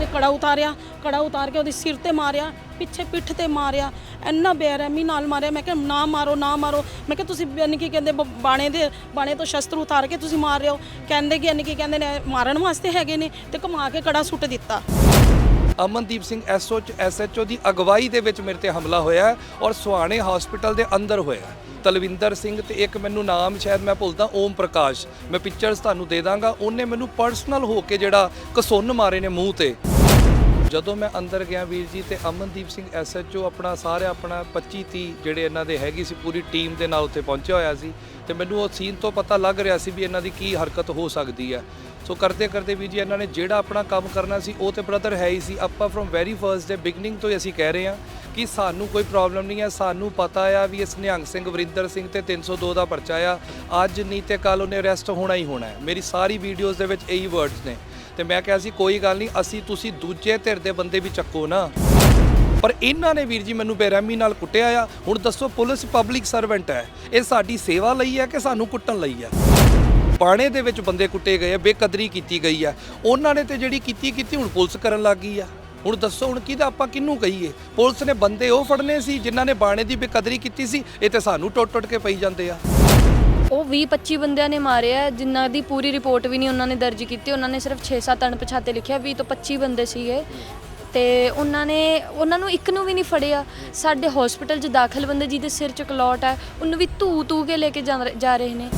ਤੇ ਕੜਾ ਉਤਾਰਿਆ, ਕੜਾ ਉਤਾਰ ਕੇ ਉਹਦੇ ਸਿਰ ਤੇ ਮਾਰਿਆ, ਪਿੱਛੇ ਪਿੱਠ ਤੇ ਮਾਰਿਆ, ਇੰਨਾ ਬੇਰਹਿਮੀ ਨਾਲ ਮਾਰਿਆ। ਮੈਂ ਕਿਹਾ, ਨਾ ਮਾਰੋ ਨਾ ਮਾਰੋ। ਮੈਂ ਕਿਹਾ, ਤੁਸੀਂ ਯਾਨੀ ਕਿ ਕਹਿੰਦੇ ਬ- ਬਾਣੇ ਦੇ, ਬਾਣੇ ਤੋਂ ਸ਼ਸਤਰ ਉਤਾਰ ਕੇ ਤੁਸੀਂ ਮਾਰ ਰਹੇ ਹੋ। ਕਹਿੰਦੇ ਕਿ ਯਾਨੀ ਕਿ ਕਹਿੰਦੇ ਨੇ, ਮਾਰਨ ਵਾਸਤੇ ਹੈਗੇ ਨੇ ਤੇ ਘੁਮਾ ਕੇ ਕੜਾ ਸੁੱਟ ਦਿੱਤਾ। ਅਮਨਦੀਪ ਸਿੰਘ ਐਸਓ ਐਸਐਚਓ ਦੀ ਅਗਵਾਈ ਦੇ ਵਿੱਚ ਮੇਰੇ ਤੇ ਹਮਲਾ ਹੋਇਆ ਔਰ ਸੁਹਾਣੇ ਹਸਪੀਟਲ ਦੇ ਅੰਦਰ ਹੋਇਆ ਤਲਵਿੰਦਰ ਸਿੰਘ ਤੇ ਇੱਕ ਮੈਨੂੰ ਨਾਮ ਸ਼ਾਇਦ ਮੈਂ ਭੁੱਲਦਾ, ਓਮ ਪ੍ਰਕਾਸ਼। ਮੈਂ ਪਿਕਚਰਸ ਤੁਹਾਨੂੰ ਦੇ ਦਾਂਗਾ। ਉਹਨੇ ਮੈਨੂੰ ਪਰਸਨਲ ਹੋ ਕੇ ਜਿਹੜਾ ਕਸੁੰਨ ਮਾਰੇ ਨੇ ਮੂੰਹ ਤੇ। ਜਦੋਂ ਮੈਂ ਅੰਦਰ ਗਿਆ ਵੀਰ ਜੀ ਤੇ ਅਮਨਦੀਪ ਸਿੰਘ ਐਸਐਚਓ ਆਪਣਾ ਸਾਰੇ ਆਪਣਾ 25 30 ਜਿਹੜੇ ਇਹਨਾਂ ਦੇ ਹੈਗੀ ਸੀ, ਪੂਰੀ ਟੀਮ ਦੇ ਨਾਲ ਉੱਥੇ ਪਹੁੰਚਿਆ ਹੋਇਆ ਸੀ। ਤੇ ਮੈਨੂੰ ਉਹ ਸੀਨ ਤੋਂ ਪਤਾ ਲੱਗ ਰਿਹਾ ਸੀ ਵੀ ਇਹਨਾਂ ਦੀ ਕੀ ਹਰਕਤ ਹੋ ਸਕਦੀ ਹੈ। ਸੋ ਕਰਦੇ ਕਰਦੇ ਵੀ ਜੀ, ਇਹਨਾਂ ਨੇ ਜਿਹੜਾ ਆਪਣਾ ਕੰਮ ਕਰਨਾ ਸੀ, ਉਹ ਤੇ ਬ੍ਰਦਰ ਹੈ ਹੀ ਸੀ। ਆਪਾਂ from very first day beginning ਤੋਂ ਹੀ ਅਸੀਂ ਕਹਿ ਰਹੇ ਹਾਂ ਕਿ ਸਾਨੂੰ ਕੋਈ ਪ੍ਰੋਬਲਮ ਨਹੀਂ ਹੈ। ਸਾਨੂੰ ਪਤਾ ਆ ਵੀ ਇਸ ਨਿਹੰਗ ਸਿੰਘ, ਵਰਿੰਦਰ ਸਿੰਘ ਤੇ 302 ਦਾ ਪਰਚਾ ਆ। ਅੱਜ ਨਹੀਂ ਤੇ ਕੱਲ ਉਹਨੇ ਅਰੈਸਟ ਹੋਣਾ ਹੀ ਹੋਣਾ ਹੈ। ਮੇਰੀ ਸਾਰੀ ਵੀਡੀਓਜ਼ ਦੇ ਵਿੱਚ ਇਹੀ ਵਰਡਸ ਨੇ। ਤੇ ਮੈਂ ਕਿਹਾ ਸੀ, ਕੋਈ ਗੱਲ ਨਹੀਂ, ਅਸੀਂ ਤੁਸੀਂ ਦੂਜੇ ਧਿਰ ਦੇ ਬੰਦੇ ਵੀ ਚੱਕੋ ਨਾ। ਪਰ ਇਹਨਾਂ ਨੇ ਵੀਰ ਜੀ ਮੈਨੂੰ ਬੇਰਹਿਮੀ ਨਾਲ ਕੁੱਟਿਆ ਆ। ਹੁਣ ਦੱਸੋ, ਪੁਲਿਸ ਪਬਲਿਕ ਸਰਵੈਂਟ ਹੈ। ਇਹ ਸਾਡੀ ਸੇਵਾ ਲਈ ਹੈ ਕਿ ਸਾਨੂੰ ਕੁੱਟਣ ਲਈ ਹੈ? ਬਾਣੇ ਦੇ ਵਿੱਚ ਬੰਦੇ ਕੁੱਟੇ ਗਏ ਆ, ਬੇਕਦਰੀ ਕੀਤੀ ਗਈ ਆ। ਉਹਨਾਂ ਨੇ ਤੇ ਜਿਹੜੀ ਕੀਤੀ ਕੀਤੀ, ਹੁਣ ਪੁਲਿਸ ਕਰਨ ਲੱਗ ਗਈ ਆ। ਹੁਣ ਦੱਸੋ, ਹੁਣ ਕਿਹਦਾ ਆਪਾਂ ਕਿਹਨੂੰ ਕਹੀਏ? ਪੁਲਿਸ ਨੇ ਬੰਦੇ ਉਹ ਫੜਨੇ ਸੀ, ਜਿਨ੍ਹਾਂ ਨੇ ਬਾਣੇ ਦੀ ਬੇਕਦਰੀ ਕੀਤੀ ਸੀ, ਇਹ ਤੇ ਸਾਨੂੰ ਟੁੱਟ ਟੁੱਟ ਕੇ ਪਈ ਜਾਂਦੇ ਆ। ਉਹ 20 25 ਬੰਦਿਆਂ ਨੇ ਮਾਰਿਆ ਜਿਨ੍ਹਾਂ ਦੀ ਪੂਰੀ ਰਿਪੋਰਟ ਵੀ ਨਹੀਂ ਉਹਨਾਂ ਨੇ ਦਰਜ ਕੀਤੀ। ਉਹਨਾਂ ਨੇ ਸਿਰਫ 6-7 ਅਣਪਛਾਤੇ ਲਿਖਿਆ 20 ਤੋਂ 25 ਬੰਦੇ ਸੀਗੇ। ਤੇ ਉਹਨਾਂ ਨੇ, ਉਹਨਾਂ ਨੂੰ ਇੱਕ ਨੂੰ ਵੀ ਨਹੀਂ ਫੜਿਆ। ਸਾਡੇ ਹਸਪੀਟਲ 'ਚ ਦਾਖਲ ਬੰਦੇ ਜਿਹਦੇ ਸਿਰ 'ਚ ਕਲੌਟ ਹੈ ਉਹਨੂੰ ਵੀ ਧੂ ਧੂ ਕੇ ਲੈ ਕੇ ਜਾ ਰਹੇ ਨੇ।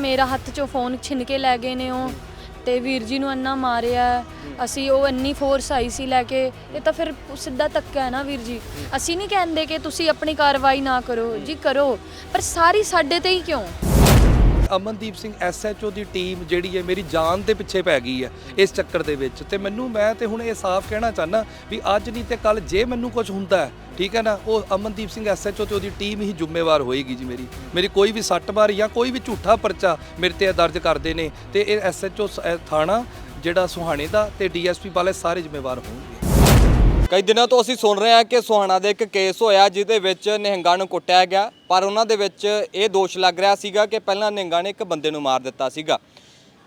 ਮੇਰਾ ਹੱਥ 'ਚੋਂ ਫੋਨ ਛਿਨ ਕੇ ਲੈ ਗਏ ਨੇ ਉਹ ਤੇ ਵੀਰ ਜੀ ਨੂੰ ਇੰਨਾ ਮਾਰਿਆ। ਅਸੀਂ ਉਹ ਇੰਨੀ ਫੋਰਸ ਆਈ ਸੀ ਲੈ ਕੇ, ਇਹ ਤਾਂ ਫਿਰ ਸਿੱਧਾ ਧੱਕਾ ਹੈ ਨਾ ਵੀਰ ਜੀ। ਅਸੀਂ ਨਹੀਂ ਕਹਿੰਦੇ ਕਿ ਤੁਸੀਂ ਆਪਣੀ ਕਾਰਵਾਈ ਨਾ ਕਰੋ। ਜੀ ਕਰੋ, ਪਰ ਸਾਰੀ ਸਾਡੇ ਤੇ ਹੀ ਕਿਉਂ? ਅਮਨਦੀਪ ਸਿੰਘ ਐਸਐਚਓ ਦੀ ਟੀਮ ਜਿਹੜੀ ਹੈ ਮੇਰੀ ਜਾਨ ਦੇ ਪਿੱਛੇ ਪੈ ਗਈ ਹੈ ਇਸ ਚੱਕਰ ਦੇ ਵਿੱਚ ਤੇ ਮੈਨੂੰ ਮੈਂ ਤੇ ਹੁਣ ਇਹ ਸਾਫ਼ ਕਹਿਣਾ ਚਾਹਨਾ ਵੀ ਅੱਜ ਨਹੀਂ ਤੇ ਕੱਲ ਜੇ ਮੈਨੂੰ ਕੁਝ ਹੁੰਦਾ ਹੈ, ਠੀਕ ਹੈ ਨਾ, ਉਹ ਅਮਨਦੀਪ ਸਿੰਘ ਐਸਐਚਓ ਤੇ ਉਹਦੀ ਟੀਮ ਹੀ ਜ਼ਿੰਮੇਵਾਰ ਹੋਏਗੀ ਜੀ ਮੇਰੀ। ਮੇਰੀ ਕੋਈ ਵੀ ਸੱਟ ਮਾਰ ਜਾਂ ਕੋਈ ਵੀ ਝੂਠਾ ਪਰਚਾ ਮੇਰੇ ਤੇ ਦਰਜ ਕਰਦੇ ਨੇ ਤੇ ਇਹ ਐਸਐਚਓ ਥਾਣਾ ਜਿਹੜਾ ਸੁਹਾਣੇ ਦਾ ਤੇ ਡੀਐਸਪੀ ਵਾਲੇ ਸਾਰੇ ਜ਼ਿੰਮੇਵਾਰ ਹੋਣਗੇ। ਕਈ ਦਿਨਾਂ ਤੋਂ ਅਸੀਂ ਸੁਣ ਰਹੇ ਹਾਂ ਕਿ ਸੁਹਾਣਾ ਦੇ ਇੱਕ ਕੇਸ ਹੋਇਆ ਜਿਹਦੇ ਵਿੱਚ ਨਿਹੰਗਾਂ ਨੂੰ ਕੁੱਟਿਆ ਗਿਆ, ਪਰ ਉਹਨਾਂ ਦੇ ਵਿੱਚ ਇਹ ਦੋਸ਼ ਲੱਗ ਰਿਹਾ ਸੀਗਾ ਕਿ ਪਹਿਲਾਂ ਨਿਹੰਗਾਂ ਨੇ ਇੱਕ ਬੰਦੇ ਨੂੰ ਮਾਰ ਦਿੱਤਾ ਸੀਗਾ।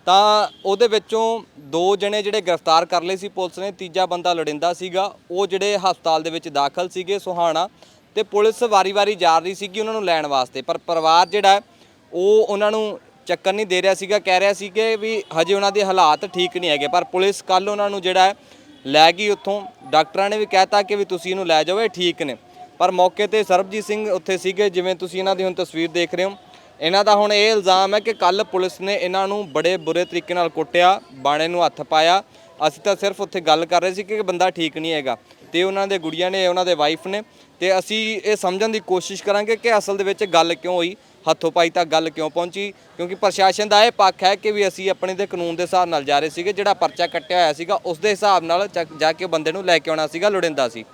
ਤਾਂ ਉਹਦੇ ਵਿੱਚੋਂ ਦੋ ਜਣੇ ਜਿਹੜੇ ਗ੍ਰਿਫਤਾਰ ਕਰ ਲਏ ਸੀ ਪੁਲਿਸ ਨੇ, ਤੀਜਾ ਬੰਦਾ ਲੜਿੰਦਾ ਸੀਗਾ, ਉਹ ਜਿਹੜੇ ਹਸਪਤਾਲ ਦੇ ਵਿੱਚ ਦਾਖਲ ਸੀਗੇ ਸੁਹਾਣਾ, ਤੇ ਪੁਲਿਸ ਵਾਰੀ-ਵਾਰੀ ਜਾ ਰਹੀ ਸੀਗੀ ਉਹਨਾਂ ਨੂੰ ਲੈਣ ਵਾਸਤੇ, ਪਰ ਪਰਿਵਾਰ ਜਿਹੜਾ ਉਹ ਉਹਨਾਂ ਨੂੰ ਚੱਕਰ ਨਹੀਂ ਦੇ ਰਿਹਾ ਸੀਗਾ, ਕਹਿ ਰਿਹਾ ਸੀ ਕਿ ਵੀ ਹਜੇ ਉਹਨਾਂ ਦੇ ਹਾਲਾਤ ਠੀਕ ਨਹੀਂ ਹੈਗੇ, ਪਰ ਪੁਲਿਸ ਕੱਲ ਉਹਨਾਂ ਨੂੰ ਜਿਹੜਾ ਲੈ ਗਈ ਉੱਥੋਂ। ਡਾਕਟਰਾਂ ਨੇ ਵੀ ਕਹਿਤਾ ਕਿ ਵੀ ਤੁਸੀਂ ਇਹਨੂੰ ਲੈ ਜਾਓ, ਇਹ ਠੀਕ ਨੇ। ਪਰ ਮੌਕੇ ਤੇ ਸਰਬਜੀਤ ਸਿੰਘ ਉੱਥੇ ਸੀਗੇ, ਜਿਵੇਂ ਤੁਸੀਂ ਇਹਨਾਂ ਦੀ ਹੁਣ ਤਸਵੀਰ ਦੇਖ ਰਹੇ ਹੋ। ਇਹਨਾਂ ਦਾ ਹੁਣ ਇਹ ਇਲਜ਼ਾਮ ਹੈ ਕਿ ਕੱਲ ਪੁਲਿਸ ਨੇ ਇਹਨਾਂ ਨੂੰ ਬੜੇ ਬੁਰੇ ਤਰੀਕੇ ਨਾਲ ਕੁੱਟਿਆ, ਬਾਣੇ ਨੂੰ ਹੱਥ ਪਾਇਆ। ਅਸੀਂ ਤਾਂ ਸਿਰਫ ਉੱਥੇ ਗੱਲ ਕਰ ਰਹੇ ਸੀ ਕਿ ਬੰਦਾ ਠੀਕ ਨਹੀਂ ਹੈਗਾ। ਤੇ ਉਹਨਾਂ ਦੇ ਗੁੜੀਆਂ ਨੇ, ਉਹਨਾਂ ਦੇ ਵਾਈਫ ਨੇ। ਤੇ ਅਸੀਂ ਇਹ ਸਮਝਣ ਦੀ ਕੋਸ਼ਿਸ਼ ਕਰਾਂਗੇ ਕਿ ਅਸਲ ਦੇ ਵਿੱਚ ਗੱਲ ਕਿਉਂ ਹੋਈ। ਹੱਥੋਂ ਪਾਈ ਤੱਕ ਗੱਲ ਕਿਉਂ ਪਹੁੰਚੀ? ਕਿਉਂਕਿ ਪ੍ਰਸ਼ਾਸਨ ਦਾ ਇਹ ਪੱਖ ਹੈ ਕਿ ਵੀ ਅਸੀਂ ਆਪਣੇ ਦੇ ਕਾਨੂੰਨ ਦੇ ਹਿਸਾਬ ਨਾਲ ਜਾ ਰਹੇ ਸੀਗੇ, ਜਿਹੜਾ ਪਰਚਾ ਕੱਟਿਆ ਹੋਇਆ ਸੀਗਾ, ਉਸ ਦੇ ਹਿਸਾਬ ਨਾਲ ਚੱਕ- ਜਾ ਕੇ ਬੰਦੇ ਨੂੰ ਲੈ ਕੇ ਆਉਣਾ ਸੀਗਾ ਲੋੜਿੰਦਾ ਸੀ।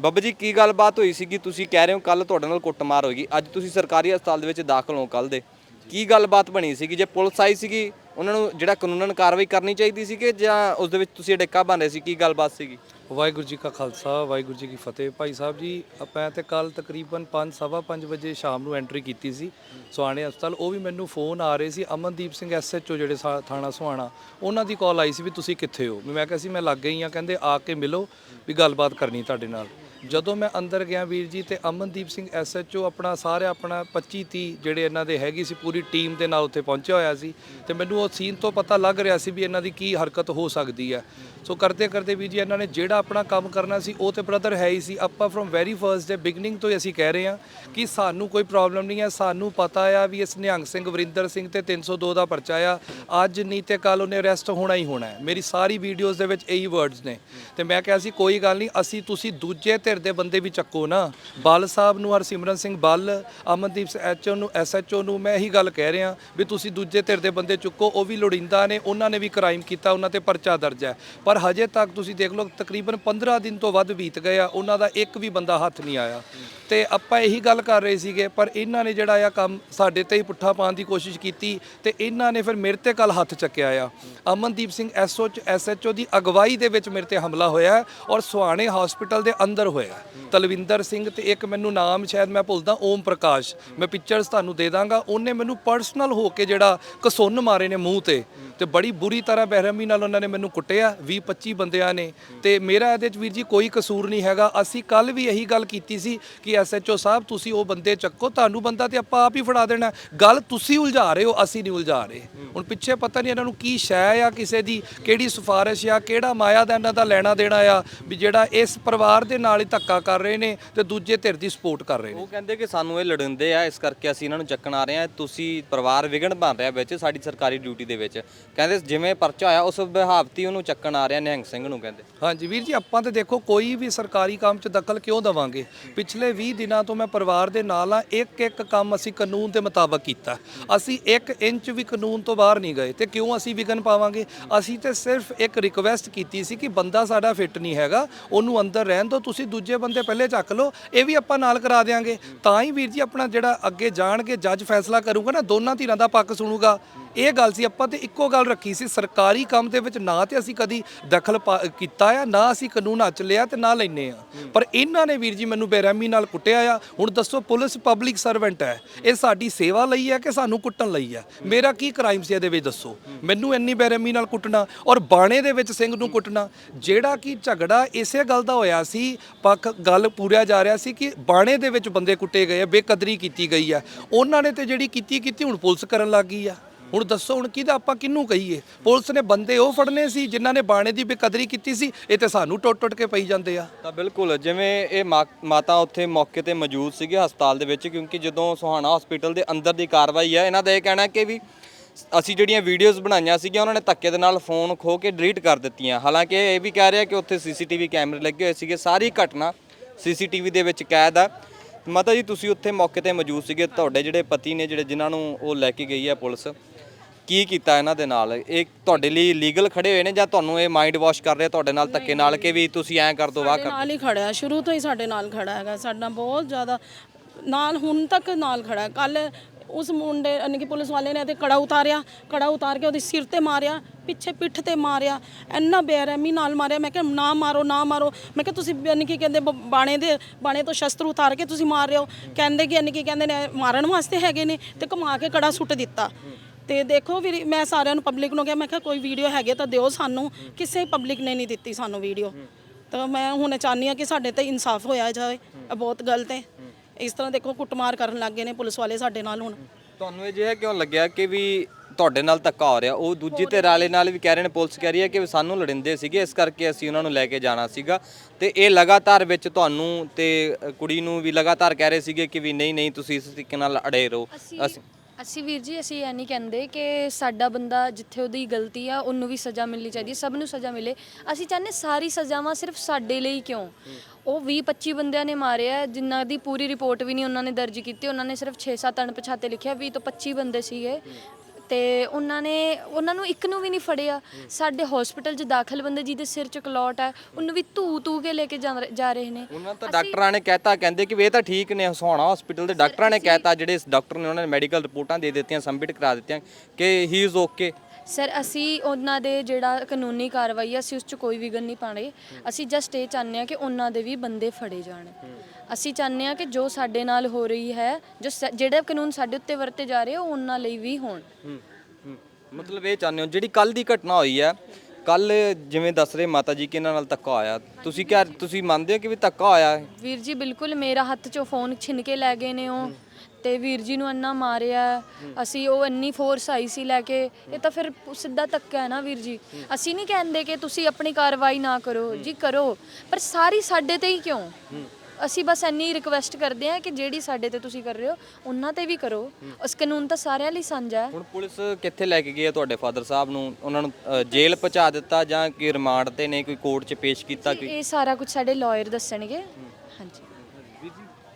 ਬੱਬਾ ਜੀ, ਕੀ ਗੱਲਬਾਤ ਹੋਈ ਸੀਗੀ? ਤੁਸੀਂ ਕਹਿ ਰਹੇ ਹੋ ਕੱਲ ਤੁਹਾਡੇ ਨਾਲ ਕੁੱਟਮਾਰ ਹੋਏਗੀ ਅੱਜ ਤੁਸੀਂ ਸਰਕਾਰੀ ਹਸਪਤਾਲ ਦੇ ਵਿੱਚ ਦਾਖਲ ਹੋ ਕੱਲ ਦੇ। ਕੀ ਗੱਲਬਾਤ ਬਣੀ ਸੀਗੀ? ਜੇ ਪੁਲਿਸ ਆਈ ਸੀਗੀ, ਉਹਨਾਂ ਨੂੰ ਜਿਹੜਾ ਕਾਨੂੰਨਨ ਕਾਰਵਾਈ ਕਰਨੀ ਚਾਹੀਦੀ ਸੀ ਕਿ ਜਾਂ ਉਸ ਦੇ ਵਿੱਚ ਤੁਸੀਂ ਡਿੱਕਾ ਬਣ ਰਹੇ ਸੀ? ਕੀ ਗੱਲਬਾਤ ਸੀਗੀ? ਵਾਹਿਗੁਰੂ ਜੀ ਕਾ ਖਾਲਸਾ, ਵਾਹਿਗੁਰੂ ਜੀ ਕੀ ਫਤਿਹ। ਭਾਈ ਸਾਹਿਬ ਜੀ, ਆਪਾਂ ਤੇ ਕੱਲ ਤਕਰੀਬਨ 5:30 ਵਜੇ ਸ਼ਾਮ ਨੂੰ ਐਂਟਰੀ ਕੀਤੀ ਸੀ ਸੁਹਾਣੇ ਹਸਪਤਾਲ। ਉਹ ਵੀ ਮੈਨੂੰ ਫੋਨ ਆ ਰਹੇ ਸੀ। ਅਮਨਦੀਪ ਸਿੰਘ ਐਸਐਚਓ ਜਿਹੜੇ ਸਾ- ਥਾਣਾ ਸੁਹਾਣਾ ਉਹਨਾਂ ਦੀ ਕਾਲ ਆਈ ਸੀ ਵੀ ਤੁਸੀਂ ਕਿੱਥੇ ਹੋ? ਮੈਂ ਕਿਹਾ ਸੀ, ਮੈਂ ਲੱਗ ਗਈ ਆ। ਕਹਿੰਦੇ, ਆ ਕੇ ਮਿਲੋ, ਵੀ ਗੱਲਬਾਤ ਕਰਨੀ ਤੁਹਾਡੇ ਨਾਲ। ਜਦੋਂ ਮੈਂ ਅੰਦਰ ਗਿਆ ਵੀਰ ਜੀ ਤੇ ਅਮਨਦੀਪ ਸਿੰਘ ਐਸਐਚਓ ਆਪਣਾ ਸਾਰੇ ਆਪਣਾ 25 30 ਜਿਹੜੇ ਇਹਨਾਂ ਦੇ ਹੈਗੀ ਸੀ, ਪੂਰੀ ਟੀਮ ਦੇ ਨਾਲ ਉੱਥੇ ਪਹੁੰਚਿਆ ਹੋਇਆ ਸੀ। ਤੇ ਮੈਨੂੰ ਉਹ ਸੀਨ ਤੋਂ ਪਤਾ ਲੱਗ ਰਿਹਾ ਸੀ ਵੀ ਇਹਨਾਂ ਦੀ ਕੀ ਹਰਕਤ ਹੋ ਸਕਦੀ ਹੈ। ਸੋ ਕਰਦੇ ਕਰਦੇ ਵੀ ਜੀ ਇਹਨਾਂ ਨੇ ਜਿਹੜਾ ਆਪਣਾ ਕੰਮ ਕਰਨਾ ਸੀ, ਉਹ ਤੇ ਬ੍ਰਦਰ ਹੈ ਹੀ ਸੀ। ਆਪਾਂ from very first day beginning ਤੋਂ ਹੀ ਅਸੀਂ ਕਹਿ ਰਹੇ ਹਾਂ ਕਿ ਸਾਨੂੰ ਕੋਈ ਪ੍ਰੋਬਲਮ ਨਹੀਂ ਹੈ। ਸਾਨੂੰ ਪਤਾ ਆ ਵੀ ਇਸ ਨਿਹੰਗ ਸਿੰਘ, ਵਰਿੰਦਰ ਸਿੰਘ ਤੇ 302 ਦਾ ਪਰਚਾ ਆ। ਅੱਜ ਨਹੀਂ ਤੇ ਕੱਲ ਉਹਨੇ ਅਰੈਸਟ ਹੋਣਾ ਹੀ ਹੋਣਾ ਹੈ। ਮੇਰੀ ਸਾਰੀ ਵੀਡੀਓਜ਼ ਦੇ ਵਿੱਚ ਇਹੀ ਵਰਡਸ ਨੇ। ਤੇ ਮੈਂ ਕਿਹਾ ਸੀ, ਕੋਈ ਗੱਲ ਨਹੀਂ, ਅਸੀਂ ਤੁਸੀਂ ਦੂਜੇ ਧਿਰ ਦੇ ਬੰਦੇ ਵੀ ਚੱਕੋ ਨਾ। ਬਾਲ ਸਾਹਿਬ ਨੂੰ, ਹਰਸਿਮਰਨ ਸਿੰਘ ਬੱਲ, ਅਮਨਦੀਪ ਐਚਓ ਨੂੰ, ਐਸਐਚਓ ਨੂੰ ਮੈਂ ਇਹੀ ਗੱਲ ਕਹਿ ਰਿਹਾ ਵੀ ਤੁਸੀਂ ਦੂਜੇ ਧਿਰ ਦੇ ਬੰਦੇ ਚੁੱਕੋ। ਉਹ ਵੀ ਲੋੜਿੰਦਾ ਨੇ, ਉਹਨਾਂ ਨੇ ਵੀ ਕ੍ਰਾਈਮ ਕੀਤਾ, ਉਹਨਾਂ ਤੇ ਪਰਚਾ ਦਰਜ ਹੈ। ਪਰ ਹਜੇ ਤੱਕ ਤੁਸੀਂ ਦੇਖ ਲਓ, ਤਕਰੀਬਨ 15 ਦਿਨ ਤੋਂ ਵੱਧ ਬੀਤ ਗਏ ਆ, ਉਹਨਾਂ ਦਾ ਇੱਕ ਵੀ ਬੰਦਾ ਹੱਥ ਨਹੀਂ ਆਇਆ। ਤੇ ਆਪਾਂ ਇਹੀ ਗੱਲ ਕਰ ਰਹੇ ਸੀਗੇ, ਪਰ ਇਹਨਾਂ ਨੇ ਜਿਹੜਾ ਆ ਕੰਮ ਸਾਡੇ ਤੇ ਹੀ ਪੁੱਠਾ ਪਾਉਣ ਦੀ ਕੋਸ਼ਿਸ਼ ਕੀਤੀ ਤੇ ਇਹਨਾਂ ਨੇ ਫਿਰ ਮੇਰੇ ਤੇ ਕੱਲ ਹੱਥ ਚੱਕਿਆ ਆ। ਅਮਨਦੀਪ ਸਿੰਘ ਐਸਓ ਐਸਐਚਓ ਦੀ ਅਗਵਾਈ ਦੇ ਵਿੱਚ ਮੇਰੇ ਤੇ ਹਮਲਾ ਹੋਇਆ ਔਰ ਸੁਹਾਣੇ ਹਸਪੀਟਲ ਦੇ ਅੰਦਰ ਹੋਇਆ ਤਲਵਿੰਦਰ ਸਿੰਘ ਤੇ ਇੱਕ ਮੈਨੂੰ ਨਾਮ ਸ਼ਾਇਦ ਮੈਂ ਭੁੱਲਦਾ, ਓਮ ਪ੍ਰਕਾਸ਼। ਮੈਂ ਪਿਕਚਰਸ ਤੁਹਾਨੂੰ ਦੇ ਦਾਂਗਾ। ਉਹਨੇ ਮੈਨੂੰ ਪਰਸਨਲ ਹੋ ਕੇ ਜਿਹੜਾ ਕਸੁੰਨ ਮਾਰੇ ਨੇ ਮੂੰਹ ਤੇ ਤੇ ਬੜੀ ਬੁਰੀ ਤਰ੍ਹਾਂ ਬਹਿਰਮੀ ਨਾਲ ਉਹਨਾਂ ਨੇ ਮੈਨੂੰ ਕੁੱਟਿਆ। 20 25 ਬੰਦਿਆਂ ਨੇ। ਤੇ ਮੇਰਾ ਇਹਦੇ ਚ ਵੀਰ ਜੀ ਕੋਈ ਕਸੂਰ ਨਹੀਂ ਹੈਗਾ। ਅਸੀਂ ਕੱਲ ਵੀ ਇਹੀ ਗੱਲ ਕੀਤੀ ਸੀ ਕਿ ਐਸਐਚਓ ਸਾਹਿਬ, ਤੁਸੀਂ ਉਹ ਬੰਦੇ ਚੱਕੋ, ਤੁਹਾਨੂੰ ਬੰਦਾ ਤੇ ਆਪਾਂ ਆਪ ਹੀ ਫੜਾ ਦੇਣਾ। ਗੱਲ ਤੁਸੀਂ ਉਲਝਾ ਰਹੇ ਹੋ, ਅਸੀਂ ਨਹੀਂ ਉਲਝਾ ਰਹੇ। ਹੁਣ ਪਿੱਛੇ ਪਤਾ ਨਹੀਂ ਇਹਨਾਂ ਨੂੰ ਕੀ ਸ਼ੈ ਆ ਕਿਸੇ ਦੀ, ਕਿਹੜੀ ਸਿਫਾਰਿਸ਼ ਆ, ਕਿਹੜਾ ਮਾਇਆ ਦਾ ਇਹਨਾਂ ਦਾ ਲੈਣਾ ਦੇਣਾ ਆ, ਵੀ ਜਿਹੜਾ ਇਸ ਪਰਿਵਾਰ ਦੇ ਨਾਲ ਹੀ ਧੱਕਾ ਕਰ ਰਹੇ ਨੇ ਤੇ ਦੂਜੇ ਧਿਰ ਦੀ ਸਪੋਰਟ ਕਰ ਰਹੇ ਨੇ। ਉਹ ਕਹਿੰਦੇ ਕਿ ਸਾਨੂੰ ਇਹ ਲੜਿੰਦੇ ਆ, ਇਸ ਕਰਕੇ ਅਸੀਂ ਇਹਨਾਂ ਨੂੰ ਚੱਕਣ ਆ ਰਹੇ ਆ। ਤੁਸੀਂ ਪਰਿਵਾਰ ਵਿਗੜ ਬਣ ਰਿਹਾ ਵਿੱਚ, ਸਾਡੀ ਸਰਕਾਰੀ ਡਿਊਟੀ ਦੇ ਵਿੱਚ। ਕਹਿੰਦੇ ਜਿਵੇਂ ਪਰਚਾ ਹੋਇਆ ਉਸ ਵਿਹਾਵਤੀ ਉਹਨੂੰ ਚੱਕਣ ਆ ਰਿਹਾ ਨਿਹੰਗ ਸਿੰਘ ਨੂੰ ਕਹਿੰਦੇ। ਹਾਂਜੀ ਵੀਰ ਜੀ, ਆਪਾਂ ਤੇ ਦੇਖੋ ਕੋਈ ਵੀ ਸਰਕਾਰੀ ਕੰਮ 'ਚ ਦਖਲ ਕਿਉਂ ਦਵਾਂਗੇ? ਪਿਛਲੇ 20 ਦਿਨਾਂ ਤੋਂ ਮੈਂ ਪਰਿਵਾਰ ਦੇ ਨਾਲ ਆ ਇੱਕ ਇੱਕ ਕੰਮ ਅਸੀਂ ਕਾਨੂੰਨ ਦੇ ਮੁਤਾਬਕ ਕੀਤਾ। ਅਸੀਂ 1 ਇੰਚ ਵੀ ਕਾਨੂੰਨ ਤੋਂ ਬਾਹਰ ਨਹੀਂ ਗਏ ਤੇ ਕਿਉਂ ਅਸੀਂ ਵਿਗਨ ਪਾਵਾਂਗੇ? ਅਸੀਂ ਤੇ ਸਿਰਫ ਇੱਕ ਰਿਕਵੈਸਟ ਕੀਤੀ ਸੀ ਕਿ ਬੰਦਾ ਸਾਡਾ ਫਿੱਟ ਨਹੀਂ ਹੈਗਾ, ਉਹਨੂੰ ਅੰਦਰ ਰਹਿਣ ਦਿਓ, ਤੁਸੀਂ ਦੂਜੇ ਬੰਦੇ ਪਹਿਲੇ ਚੱਕ ਲਓ, ਇਹ ਵੀ ਆਪਾਂ ਨਾਲ ਕਰਾ ਦੇਾਂਗੇ ਤਾਂ ਹੀ ਵੀਰ ਜੀ, ਆਪਣਾ ਜਿਹੜਾ ਅੱਗੇ ਜਾਣਗੇ, ਜੱਜ ਫੈਸਲਾ ਕਰੂਗਾ ਨਾ, ਦੋਨਾਂ ਧਿਰਾਂ ਦਾ ਪੱਖ ਸੁਣੂਗਾ। ਇਹ ਗੱਲ ਸੀ ਆਪਾਂ ਤੇ ਇੱਕੋ ਗੱਲ ਰੱਖੀ ਸੀ ਸਰਕਾਰੀ ਕੰਮ ਦੇ ਵਿੱਚ ਨਾ ਤੇ ਅਸੀਂ ਕਦੀ ਦਖਲ ਕੀਤਾ ਆ ਨਾ ਅਸੀਂ ਕਾਨੂੰਨ ਹੱਥ ਲਿਆ ਤੇ ਨਾ ਲੈਨੇ ਆ। ਪਰ ਇਹਨਾਂ ਨੇ ਵੀਰ ਜੀ ਮੈਨੂੰ ਬੇਰਹਿਮੀ ਨਾਲ ਕੁੱਟਿਆ ਆ। ਹੁਣ ਦੱਸੋ ਪੁਲਿਸ ਪਬਲਿਕ ਸਰਵੈਂਟ ਹੈ ਇਹ ਸਾਡੀ ਸੇਵਾ ਲਈ ਹੈ ਕਿ ਸਾਨੂੰ ਕੁੱਟਣ ਲਈ ਹੈ। ਮੇਰਾ ਕੀ ਕ੍ਰਾਈਮ ਸੀ ਇਹਦੇ ਵਿੱਚ ਦੱਸੋ? ਮੈਨੂੰ ਇੰਨੀ ਬੇਰਹਿਮੀ ਨਾਲ ਕੁੱਟਣਾ ਔਰ ਬਾਣੇ ਦੇ ਵਿੱਚ ਸਿੰਘ ਨੂੰ ਕੁੱਟਣਾ ਜਿਹੜਾ ਕਿ ਝਗੜਾ ਇਸੇ ਗੱਲ ਦਾ ਹੋਇਆ ਸੀ ਪੱਖ ਗੱਲ ਪੂਰਿਆ ਜਾ ਰਿਹਾ ਸੀ ਕਿ ਬਾਣੇ ਦੇ ਵਿੱਚ ਬੰਦੇ ਕੁੱਟੇ ਗਏ ਆ ਬੇਕਦਰੀ ਕੀਤੀ ਗਈ ਆ। ਉਹਨਾਂ ਨੇ ਤੇ ਜਿਹੜੀ ਕੀਤੀ ਕੀਤੀ ਹੁਣ ਪੁਲਿਸ ਕਰਨ ਲੱਗ ਗਈ ਆ। ਹੁਣ ਦੱਸੋ ਹੁਣ ਕਿਹਦਾ ਆਪਾਂ ਕਿਹਨੂੰ ਕਹੀਏ? ਪੁਲਿਸ ਨੇ ਬੰਦੇ ਉਹ ਫੜਨੇ ਸੀ ਜਿਨ੍ਹਾਂ ਨੇ ਬਾਣੇ ਦੀ ਬੇਕਦਰੀ ਕੀਤੀ ਸੀ, ਇਹ ਤੇ ਸਾਨੂੰ ਟੁੱਟ ਟੁੱਟ ਕੇ ਪਈ ਜਾਂਦੇ ਆ। ਤਾਂ ਬਿਲਕੁਲ, ਜਿਵੇਂ ਇਹ ਮਾ- ਮਾਤਾ ਉੱਥੇ ਮੌਕੇ ਤੇ ਮੌਜੂਦ ਸੀਗੇ ਹਸਪਤਾਲ ਦੇ ਵਿੱਚ, ਕਿਉਂਕਿ ਜਦੋਂ ਸੁਹਾਣਾ ਹਸਪੀਟਲ ਦੇ ਅੰਦਰ ਦੀ ਕਾਰਵਾਈ ਹੈ, ਇਹਨਾਂ ਦਾ ਇਹ ਕਹਿਣਾ ਕਿ ਵੀ ਅਸੀਂ ਜਿਹੜੀਆਂ ਵੀਡੀਓਜ਼ ਬਣਾਈਆਂ ਸੀਗੀਆਂ, ਉਹਨਾਂ ਨੇ ਧੱਕੇ ਦੇ ਨਾਲ ਫੋਨ ਖੋ ਕੇ ਡਿਲੀਟ ਕਰ ਦਿੱਤੀਆਂ। ਹਾਲਾਂਕਿ ਇਹ ਵੀ ਕਹਿ ਰਿਹਾ ਕਿ ਉੱਥੇ ਸੀਸੀਟੀਵੀ ਕੈਮਰੇ ਲੱਗੇ ਹੋਏ ਸੀਗੇ, ਸਾਰੀ ਘਟਨਾ ਸੀਸੀਟੀਵੀ ਦੇ ਵਿੱਚ ਕੈਦ ਆ। ਮਾਤਾ ਜੀ, ਤੁਸੀਂ ਉੱਥੇ ਮੌਕੇ ਤੇ ਮੌਜੂਦ ਸੀਗੇ, ਤੁਹਾਡੇ ਜਿਹੜੇ ਪਤੀ ਨੇ, ਜਿਹੜੇ ਜਿਨ੍ਹਾਂ ਨੂੰ ਉਹ ਲੈ ਕੇ ਗਈ ਹੈ ਪੁਲਿਸ ਕੀ ਕੀਤਾ ਇਹਨਾਂ ਦੇ ਨਾਲ? ਇਹ ਤੁਹਾਡੇ ਲਈ ਲੀਗਲ ਖੜੇ ਹੋਏ ਨੇ ਜਾਂ ਤੁਹਾਨੂੰ ਇਹ ਮਾਈਂਡ ਵਾਸ਼ ਕਰ ਰਿਹਾ ਤੁਹਾਡੇ ਨਾਲ ਧੱਕੇ ਨਾਲ ਕਿ ਵੀ ਤੁਸੀਂ ਐਂ ਕਰ ਦੋ ਵਾਹ ਸਾਡੇ ਕਰ ਨਾਲ ਹੀ ਖੜਾ ਹੈ ਸ਼ੁਰੂ ਤੋਂ ਹੀ ਸਾਡੇ ਨਾਲ ਖੜਾ ਹੈਗਾ। ਸਾਡਾ ਬਹੁਤ ਜ਼ਿਆਦਾ ਨਾਲ ਹੁਣ ਤੱਕ ਨਾਲ ਖੜਾ ਹੈ। ਕੱਲ ਉਸ ਮੁੰਡੇ ਯਾਨੀ ਕਿ ਪੁਲਿਸ ਵਾਲੇ ਨੇ ਤੇ ਕੜਾ ਉਤਾਰਿਆ ਕੜਾ ਉਤਾਰ ਕੇ ਉਹਦੇ ਸਿਰ ਤੇ ਮਾਰਿਆ ਪਿੱਛੇ ਪਿੱਠ ਤੇ ਮਾਰਿਆ ਇੰਨਾ ਬੇਰਹਿਮੀ ਨਾਲ ਮਾਰਿਆ। ਮੈਂ ਕਿਹਾ ਨਾ ਮਾਰੋ ਨਾ ਮਾਰੋ। ਮੈਂ ਕਿਹਾ ਤੁਸੀਂ ਯਾਨੀ ਕਿ ਕਹਿੰਦੇ ਬ- ਬਾਣੇ ਦੇ ਬਾਣੇ ਤੋਂ ਸ਼ਸਤਰ ਉਤਾਰ ਕੇ ਤੁਸੀਂ ਮਾਰ ਰਹੇ ਹੋ। ਕਹਿੰਦੇ ਕਿ ਯਾਨੀ ਕਿ ਕਹਿੰਦੇ ਨੇ ਮਾਰਨ ਵਾਸਤੇ ਹੈਗੇ ਨੇ ਤੇ ਘੁਮਾ ਕੇ ਕੜਾ ਸੁੱਟ ਦਿੱਤਾ। ਤੇ ਦੇਖੋ ਵੀ ਮੈਂ ਸਾਰਿਆਂ ਨੂੰ ਪਬਲਿਕ ਨੂੰ ਕਿਹਾ ਮੈਂ ਕਿਹਾ ਕੋਈ ਵੀਡੀਓ ਹੈਗੇ ਤਾਂ ਦਿਓ ਸਾਨੂੰ। ਕਿਸੇ ਪਬਲਿਕ ਨੇ ਨਹੀਂ ਦਿੱਤੀ ਸਾਨੂੰ ਵੀਡੀਓ ਤਾਂ ਮੈਂ ਹੁਣ ਚਾਹੁੰਦੀ ਹਾਂ ਕਿ ਸਾਡੇ ਤੇ ਇਨਸਾਫ ਹੋਇਆ ਜਾਵੇ। ਇਹ ਬਹੁਤ ਗਲਤ ਹੈ। ਇਸ ਤਰ੍ਹਾਂ ਦੇਖੋ ਕੁੱਟਮਾਰ ਕਰਨ ਲੱਗ ਗਏ ਨੇ ਪੁਲਿਸ ਵਾਲੇ ਸਾਡੇ ਨਾਲ ਹੁਣ। ਤੁਹਾਨੂੰ ਇਹ ਜਿਹਾ ਕਿਉਂ ਲੱਗਿਆ ਕਿ ਵੀ ਤੁਹਾਡੇ ਨਾਲ ਧੱਕਾ ਹੋ ਰਿਹਾ? ਉਹ ਦੂਜੀ ਤੇ ਰਾਲੇ ਨਾਲ ਵੀ ਕਹਿ ਰਹੇ ਨੇ ਪੁਲਿਸ ਕਹਿ ਰਹੀ ਹੈ ਕਿ ਸਾਨੂੰ ਲੜਿੰਦੇ ਸੀਗੇ ਇਸ ਕਰਕੇ ਅਸੀਂ ਉਹਨਾਂ ਨੂੰ ਲੈ ਕੇ ਜਾਣਾ ਸੀਗਾ। ਤੇ ਇਹ ਲਗਾਤਾਰ ਵਿੱਚ ਤੁਹਾਨੂੰ ਤੇ ਕੁੜੀ ਨੂੰ ਵੀ ਲਗਾਤਾਰ ਕਹਿ ਰਹੇ ਸੀਗੇ ਕਿ ਵੀ ਨਹੀਂ ਨਹੀਂ ਤੁਸੀਂ ਇਸ ਤਰੀਕੇ ਨਾਲ ਅੜੇ ਰਹੋ। ਅਸੀਂ ਅਸੀਂ ਵੀਰ ਜੀ, ਅਸੀਂ ਇਹ ਨਹੀਂ ਕਹਿੰਦੇ ਕਿ ਸਾਡਾ ਬੰਦਾ ਜਿੱਥੇ ਉਹਦੀ ਗਲਤੀ ਆ, ਉਹਨੂੰ ਵੀ ਸਜ਼ਾ ਮਿਲਣੀ ਚਾਹੀਦੀ ਹੈ, ਸਭ ਨੂੰ ਸਜ਼ਾ ਮਿਲੇ। ਅਸੀਂ ਚਾਹੁੰਦੇ ਸਾਰੀ ਸਜ਼ਾਵਾਂ ਸਿਰਫ ਸਾਡੇ ਲਈ ਕਿਉਂ? ਉਹ 20 25 ਬੰਦਿਆਂ ਨੇ ਮਾਰਿਆ, ਜਿਨ੍ਹਾਂ ਦੀ ਪੂਰੀ ਰਿਪੋਰਟ ਵੀ ਨਹੀਂ ਉਹਨਾਂ ਨੇ ਦਰਜ ਕੀਤੀ, ਉਹਨਾਂ ਨੇ ਸਿਰਫ 6-7 ਅਣਪਛਾਤੇ ਲਿਖਿਆ 20 ਤੋਂ 25 ਬੰਦੇ ਸੀਗੇ। ਤੇ ਉਹਨਾਂ ਨੇ ਉਹਨਾਂ ਨੂੰ ਇੱਕ ਨੂੰ ਵੀ ਨਹੀਂ ਫੜਿਆ। ਸਾਡੇ ਹਸਪੀਟਲ 'ਚ ਦਾਖਲ ਬੰਦੇ ਜਿਹਦੇ ਸਿਰ 'ਚ ਕਲੌਟ ਹੈ ਉਹਨੂੰ ਵੀ ਧੂ ਧੂ ਕੇ ਲੈ ਕੇ ਜਾ ਜਾ ਰਹੇ ਨੇ। ਉਹਨਾਂ ਤਾਂ ਡਾਕਟਰਾਂ ਨੇ ਕਹਿਤਾ ਕਹਿੰਦੇ ਕਿ ਵੀ ਇਹ ਤਾਂ ਠੀਕ ਨੇ ਸੁਹਾਣਾ ਹਸਪੀਟਲ ਦੇ ਡਾਕਟਰਾਂ ਨੇ ਕਹਿਤਾ ਜਿਹੜੇ ਇਸ ਡਾਕਟਰ ਨੇ ਉਹਨਾਂ ਨੇ ਮੈਡੀਕਲ ਰਿਪੋਰਟਾਂ ਦੇ ਦਿੱਤੀਆਂ ਸਬਮਿਟ ਕਰਾ ਦਿੱਤੀਆਂ ਕਿ ਹੀ ਇਜ਼ ਓਕੇ ਸਰ ਅਸੀਂ ਉਹਨਾਂ ਦੇ ਜਿਹੜਾ ਕਾਨੂੰਨੀ ਕਾਰਵਾਈ ਆ ਅਸੀਂ ਉਸ 'ਚ ਕੋਈ ਵਿਗਨ ਨਹੀਂ ਪਾਣੇ ਅਸੀਂ ਜਸਟ ਇਹ ਚਾਹੁੰਦੇ ਆ ਕਿ ਉਹਨਾਂ ਦੇ ਵੀ ਬੰਦੇ ਫੜੇ ਜਾਣ। ਅਸੀਂ ਚਾਹੁੰਦੇ ਆ ਕਿ ਜੋ ਸਾਡੇ ਨਾਲ ਹੋ ਰਹੀ ਹੈ ਜੋ ਸ- ਜਿਹੜੇ ਕਾਨੂੰਨ ਸਾਡੇ ਉੱਤੇ ਵਰਤੇ ਜਾ ਰਹੇ ਆ, ਉਹ ਉਹਨਾਂ ਲਈ ਵੀ ਹੋਣ। ਮਤਲਬ ਇਹ ਚਾਹੁੰਦੇ ਹੋ ਜਿਹੜੀ ਕੱਲ ਦੀ ਘਟਨਾ ਹੋਈ ਹੈ ਕੱਲ ਜਿਵੇਂ ਦੱਸ ਰਹੇ ਮਾਤਾ ਜੀ ਕਿ ਇਹਨਾਂ ਨਾਲ ਧੱਕਾ ਹੋਇਆ। ਤੁਸੀਂ ਕਿਹਾ ਤੁਸੀਂ ਮੰਨਦੇ ਹੋ ਕਿ ਵੀ ਧੱਕਾ ਹੋਇਆ ਹੈ ਵੀਰ ਜੀ ਬਿਲਕੁਲ ਮੇਰਾ ਹੱਥ 'ਚੋਂ ਫੋਨ ਛਿਨ ਕੇ ਲੈ ਗਏ ਨੇ ਉਹ। ਤੇ ਵੀਰ ਜੀ ਨੂੰ ਇੰਨਾ ਮਾਰਿਆ ਅਸੀਂ ਉਹ ਇੰਨੀ ਫੋਰਸ ਆਈ ਸੀ ਲੈ ਕੇ ਇਹ ਤਾਂ ਫਿਰ ਸਿੱਧਾ ਧੱਕਾ ਹੈ ਨਾ ਵੀਰ ਜੀ। ਅਸੀਂ ਨਹੀਂ ਕਹਿੰਦੇ ਕਿ ਤੁਸੀਂ ਆਪਣੀ ਕਾਰਵਾਈ ਨਾ ਕਰੋ ਜੀ ਕਰੋ ਪਰ ਸਾਰੀ ਸਾਡੇ ਤੇ ਹੀ ਕਿਉਂ? ਅਸੀਂ ਬਸ ਇੰਨੀ ਰਿਕੁਐਸਟ ਕਰਦੇ ਹਾਂ ਕਿ ਜਿਹੜੀ ਸਾਡੇ ਤੇ ਤੁਸੀਂ ਕਰ ਰਹੇ ਹੋ ਉਹਨਾਂ ਤੇ ਵੀ ਕਰੋ। ਉਸ ਕਾਨੂੰਨ ਤਾਂ ਸਾਰਿਆਂ ਲਈ ਸਾਂਝਾ ਹੈ। ਹੁਣ ਪੁਲਿਸ ਕਿੱਥੇ ਲੈ ਕੇ ਗਈ ਹੈ ਤੁਹਾਡੇ ਫਾਦਰ ਸਾਹਿਬ ਨੂੰ? ਉਹਨਾਂ ਨੂੰ ਅ, ਜੇਲ੍ਹ ਪਹੁੰਚਾ ਦਿੱਤਾ ਜਾਂ ਕਿ ਰਿਮਾਂਡ ਤੇ ਨੇ ਕੋਈ ਕੋਰਟ 'ਚ ਪੇਸ਼ ਕੀਤਾ ਕੋਈ? ਇਹ ਸਾਰਾ ਕੁਝ ਸਾਡੇ ਲਾਇਰ ਦੱਸਣਗੇ। ਹਾਂਜੀ।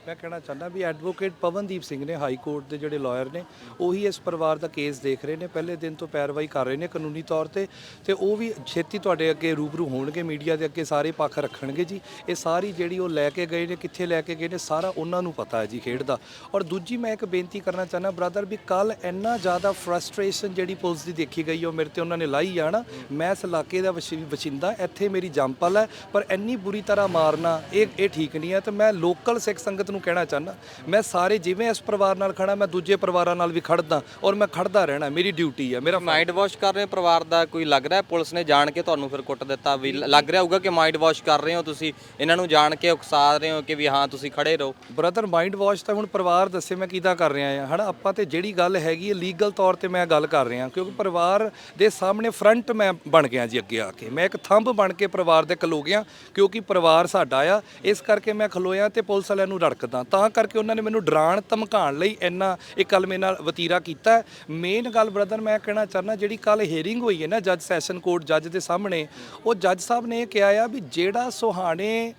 ਮੈਂ ਕਹਿਣਾ ਚਾਹੁੰਦਾ ਵੀ ਐਡਵੋਕੇਟ ਪਵਨਦੀਪ ਸਿੰਘ ਨੇ ਹਾਈ ਕੋਰਟ ਦੇ ਜਿਹੜੇ ਲਾਇਰ ਨੇ, ਉਹੀ ਇਸ ਪਰਿਵਾਰ ਦਾ ਕੇਸ ਦੇਖ ਰਹੇ ਨੇ, ਪਹਿਲੇ ਦਿਨ ਤੋਂ ਪੈਰਵਾਈ ਕਰ ਰਹੇ ਨੇ ਕਾਨੂੰਨੀ ਤੌਰ ਤੇ ਤੇ ਉਹ ਵੀ ਛੇਤੀ ਤੁਹਾਡੇ ਅੱਗੇ ਰੂਬਰੂ ਹੋਣਗੇ ਮੀਡੀਆ ਦੇ ਅੱਗੇ ਸਾਰੇ ਪੱਖ ਰੱਖਣਗੇ ਜੀ। ਇਹ ਸਾਰੀ ਜਿਹੜੀ ਉਹ ਲੈ ਕੇ ਗਏ ਨੇ, ਕਿੱਥੇ ਲੈ ਕੇ ਗਏ ਨੇ, ਸਾਰਾ ਉਹਨਾਂ ਨੂੰ ਪਤਾ ਹੈ ਜੀ ਖੇਡ ਦਾ। ਔਰ ਦੂਜੀ ਮੈਂ ਇੱਕ ਬੇਨਤੀ ਕਰਨਾ ਚਾਹੁੰਦਾ ਬ੍ਰਦਰ ਵੀ ਕੱਲ ਇੰਨਾ ਜ਼ਿਆਦਾ ਫਰਸਟ੍ਰੇਸ਼ਨ ਜਿਹੜੀ ਪੁਲਿਸ ਦੀ ਦੇਖੀ ਗਈ ਉਹ ਮੇਰੇ ਤੇ ਉਹਨਾਂ ਨੇ ਲਾਈ ਆ ਨਾ, ਮੈਂ ਇਸ ਇਲਾਕੇ ਦਾ ਵਸੀ- ਵਸਿੰਦਾ, ਇੱਥੇ ਮੇਰੀ ਜੰਪਲ ਹੈ, ਪਰ ਇੰਨੀ ਬੁਰੀ ਤਰ੍ਹਾਂ ਮਾਰਨਾ, ਇਹ ਇਹ ਠੀਕ ਨਹੀਂ ਹੈ, ਤੇ ਮੈਂ ਲੋਕਲ ਸਿੱਖ ਸੰਗਤ ਨੂੰ ਕਹਿਣਾ ਚਾਹੁੰਦਾ ਮੈਂ ਸਾਰੇ ਜਿਵੇਂ ਇਸ ਪਰਿਵਾਰ ਨਾਲ ਖੜਾ ਮੈਂ ਦੂਜੇ ਪਰਿਵਾਰਾਂ ਨਾਲ ਵੀ ਖੜਦਾ ਔਰ ਮੈਂ ਖੜਦਾ ਰਹਿਣਾ ਮੇਰੀ ਡਿਊਟੀ ਹੈ ਮੇਰਾ ਮਾਈਂਡ ਵਾਸ਼ ਕਰ ਰਹੇ ਪਰਿਵਾਰ ਦਾ ਕੋਈ ਲੱਗ ਰਿਹਾ? ਪੁਲਿਸ ਨੇ ਜਾਣ ਕੇ ਤੁਹਾਨੂੰ ਫਿਰ ਕੁੱਟ ਦਿੱਤਾ ਵੀ ਲੱਗ ਰਿਹਾ ਹੋਊਗਾ ਕਿ ਮਾਈਂਡ ਵਾਸ਼ ਕਰ ਰਹੇ ਹੋ ਤੁਸੀਂ? ਇਹਨਾਂ ਨੂੰ ਜਾਣ ਕੇ ਉਕਸਾ ਰਹੇ ਹੋ ਕਿ ਵੀ ਹਾਂ ਤੁਸੀਂ ਖੜੇ ਰਹੋ? ਬ੍ਰਦਰ ਮਾਈਂਡ ਵਾਸ਼ ਤਾਂ ਹੁਣ ਪਰਿਵਾਰ ਦੱਸੇ ਮੈਂ ਕਿਦਾਂ ਕਰ ਰਿਹਾ ਆ ਹਨਾ? ਆਪਾਂ ਤੇ ਜਿਹੜੀ ਗੱਲ ਹੈਗੀ ਹੈ ਲੀਗਲ ਤੌਰ ਤੇ ਮੈਂ ਗੱਲ ਕਰ ਰਿਹਾ ਕਿਉਂਕਿ ਪਰਿਵਾਰ ਦੇ ਸਾਹਮਣੇ ਫਰੰਟ ਮੈਂ ਬਣ ਗਿਆ ਜੀ ਅੱਗੇ ਆ ਕੇ। ਮੈਂ ਇੱਕ ਥੰਬ ਬਣ ਕੇ ਪਰਿਵਾਰ ਦੇ ਖਲੋ ਗਿਆ ਕਿਉਂਕਿ ਪਰਿਵਾਰ ਸਾਡਾ ਆ ਇਸ ਕਰਕੇ ਮੈਂ ਖਲੋਇਆ ਤੇ ਪੁਲਿਸ ਵਾਲਿਆਂ ਨੂੰ ਰੜਕਦਾ ਤਾਂ ਕਰਕੇ ਉਹਨਾਂ ਨੇ ਮੈਨੂੰ ਡਰਾਣ, ਧਮਕਾਉਣ ਲਈ ਇੰਨਾ ਇਹ ਕੱਲ ਮੇਰੇ ਨਾਲ ਵਤੀਰਾ ਕੀਤਾ। ਮੇਨ ਗੱਲ ਬ੍ਰਦਰ ਮੈਂ ਕਹਿਣਾ ਚਾਹੁੰਦਾ, ਜਿਹੜੀ ਕੱਲ ਹੀਅਰਿੰਗ ਹੋਈ ਹੈ ਨਾ ਜੱਜ ਸੈਸ਼ਨ ਕੋਰਟ ਜੱਜ ਦੇ ਸਾਹਮਣੇ, ਉਹ ਜੱਜ ਸਾਹਿਬ ਨੇ ਇਹ ਕਿਹਾ ਆ ਵੀ ਜਿਹੜਾ ਸੁਹਾਣੇ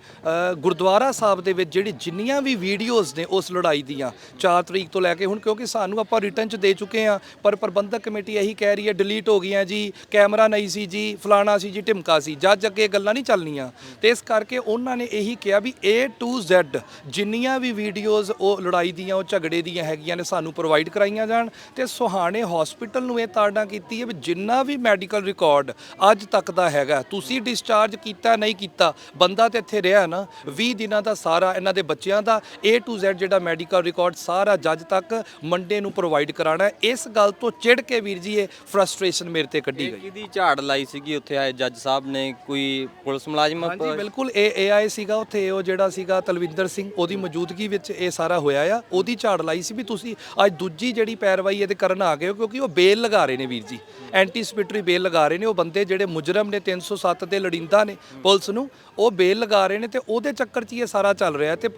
ਗੁਰਦੁਆਰਾ ਸਾਹਿਬ ਦੇ ਵਿੱਚ ਜਿਹੜੀ ਜਿੰਨੀਆਂ ਵੀ ਵੀਡੀਓਜ਼ ਨੇ ਉਸ ਲੜਾਈ ਦੀਆਂ 4 ਤਰੀਕ ਤੋਂ ਲੈ ਕੇ ਹੁਣ ਕਿਉਂਕਿ ਸਾਨੂੰ ਆਪਾਂ ਰਿਟਰਨ ਚ ਦੇ ਚੁੱਕੇ ਆ ਪਰ ਪ੍ਰਬੰਧਕ ਕਮੇਟੀ ਇਹੀ ਕਹਿ ਰਹੀ ਹੈ ਡਿਲੀਟ ਹੋ ਗਈਆਂ ਜੀ ਕੈਮਰਾ ਨਹੀਂ ਸੀ ਜੀ, ਫਲਾਣਾ ਸੀ ਜੀ, ਢਿਮਕਾ ਸੀ। ਜੱਜ ਅੱਗੇ ਇਹ ਗੱਲਾਂ ਨਹੀਂ ਚੱਲਣੀਆਂ। ਤੇ ਇਸ ਕਰਕੇ ਉਹਨਾਂ ਨੇ ਇਹੀ ਕਿਹਾ ਵੀ A to Z ਜਿੰਨੀਆਂ ਵੀ ਵੀਡੀਓਜ਼ ਉਹ ਲੜਾਈ ਦੀਆਂ ਉਹ ਝਗੜੇ ਦੀਆਂ ਹੈਗੀਆਂ ਨੇ ਸਾਨੂੰ ਪ੍ਰੋਵਾਈਡ ਕਰਾਈਆਂ ਜਾਣ ਤੇ ਸੁਹਾਣੇ ਹਸਪੀਟਲ ਨੂੰ ਇਹ ਤਾੜਨਾ ਕੀਤੀ ਹੈ ਵੀ ਜਿੰਨਾ ਵੀ ਮੈਡੀਕਲ ਰਿਕਾਰਡ ਅੱਜ ਤੱਕ ਦਾ ਹੈਗਾ ਤੁਸੀਂ ਡਿਸਚਾਰਜ ਕੀਤਾ ਨਹੀਂ ਕੀਤਾ ਬੰਦਾ ਤੇ ਇੱਥੇ ਰਿਹਾ ਨਾ 20 ਦਿਨਾਂ ਦਾ ਸਾਰਾ ਇਹਨਾਂ ਦੇ ਬੱਚਿਆਂ ਦਾ A to Z ਜਿਹੜਾ ਮੈਡੀਕਲ ਰਿਕਾਰਡ ਸਾਰਾ ਜੱਜ ਤੱਕ ਮੰਡੇ ਨੂੰ ਪ੍ਰੋਵਾਈਡ ਕਰਾਣਾ। ਇਸ ਗੱਲ ਤੋਂ ਚਿੜ ਕੇ ਵੀਰ ਜੀ ਇਹ ਫਰਸਟ੍ਰੇਸ਼ਨ ਮੇਰੇ ਤੇ ਕੱਢੀ ਗਈ ਕਿਹਦੀ ਝਾੜ ਲਾਈ ਸੀਗੀ ਉੱਥੇ ਆਏ ਜੱਜ ਸਾਹਿਬ ਨੇ ਕੋਈ ਪੁਲਿਸ ਮੁਲਾਜ਼ਮ ਹਾਂਜੀ ਬਿਲਕੁਲ ਇਹ ਏਆਈ ਸੀਗਾ ਉੱਥੇ ਉਹ ਜਿਹੜਾ ਸੀਗਾ ਤਲਵਿੰਦਰ ਸਿੰਘ ਉਹਦੀ ਮੌਜੂਦਗੀ ਵਿੱਚ ਇਹ ਸਾਰਾ ਹੋਇਆ ਆ, ਉਹਦੀ ਝਾੜ ਲਾਈ ਸੀ ਵੀ ਤੁਸੀਂ ਅੱਜ ਦੂਜੀ ਜਿਹੜੀ ਪੈਰਵਾਈ ਇਹਦੇ ਕਰਨ ਆ ਗਏ ਹੋ, ਕਿਉਂਕਿ ਉਹ ਬੇਲ ਲਗਾ ਰਹੇ ਨੇ ਵੀਰ ਜੀ। ਐਂਟੀਸਪਿਟਰੀ ਬੇਲ ਲਗਾ ਰਹੇ ਨੇ, ਉਹ ਬੰਦੇ ਜਿਹੜੇ ਮੁਜਰਮ ਨੇ 307 ਦੇ ਲੜਿੰਦਾ ਨੇ ਪੁਲਿਸ ਨੂੰ, ਉਹ ਬੇਲ ਲਗਾ ਰਹੇ ਨੇ ਤੇ ਉਹਦੇ ਚੱਕਰ 'ਚ ਇਹ ਸਾਰਾ ਚੱਲ ਰਿਹਾ ਤੇ